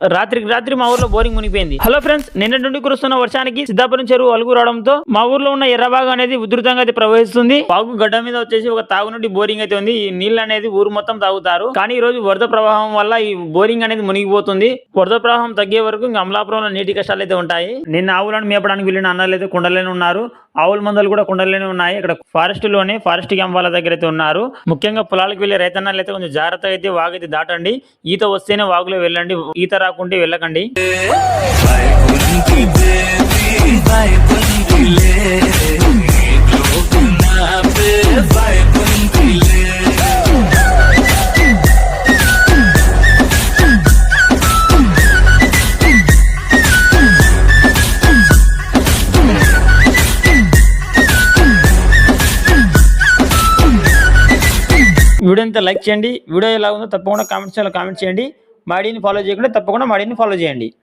రాత్రికి రాత్రి మా ఊర్లో బోరింగ్ మునిగిపోయింది. హలో ఫ్రెండ్స్ నిన్న నుండి కురుస్తున్న వర్షానికి సిద్ధాపురం చెరువు అలుగు రావడంతో మా ఊర్లో ఉన్న ఎర్రబాగు అనేది ఉధృతంగా అయితే ప్రవహిస్తుంది. వాగు గడ్డ మీద వచ్చేసి ఒక తాగునుండి బోరింగ్ అయితే ఉంది. ఈ నీళ్ళు అనేది ఊరు మొత్తం తాగుతారు. కానీ ఈ రోజు వరద ప్రవాహం వల్ల ఈ బోరింగ్ అనేది మునిగిపోతుంది. వరద ప్రవాహం తగ్గే వరకు ఇంకా అమలాపురంలో నీటి కష్టాలు అయితే ఉంటాయి. నిన్న ఆవులను మేపడానికి వెళ్ళిన అన్నలు అయితే కుండలేని ఉన్నారు. ఆవుల మందలు కూడా కుండలేని ఉన్నాయి. ఇక్కడ ఫారెస్ట్లోనే ఫారెస్ట్ క్యాంప్ వాళ్ళ దగ్గర అయితే ఉన్నారు. ముఖ్యంగా పొలాలకు వెళ్ళే రైతన్నలు అయితే కొంచెం జాగ్రత్తగా అయితే వాగైతే దాటండి. ఈత వస్తేనే వాగులో వెళ్ళండి. ఈత రాకుంటే వెళ్ళకండి. వీడియో అంతా లైక్ చేయండి. వీడియో ఎలా ఉందో తప్పకుండా కామెంట్స్ కామెంట్ చేయండి. మాడీని ఫాలో చేయకుండా తప్పకుండా మాడీని ఫాలో చేయండి.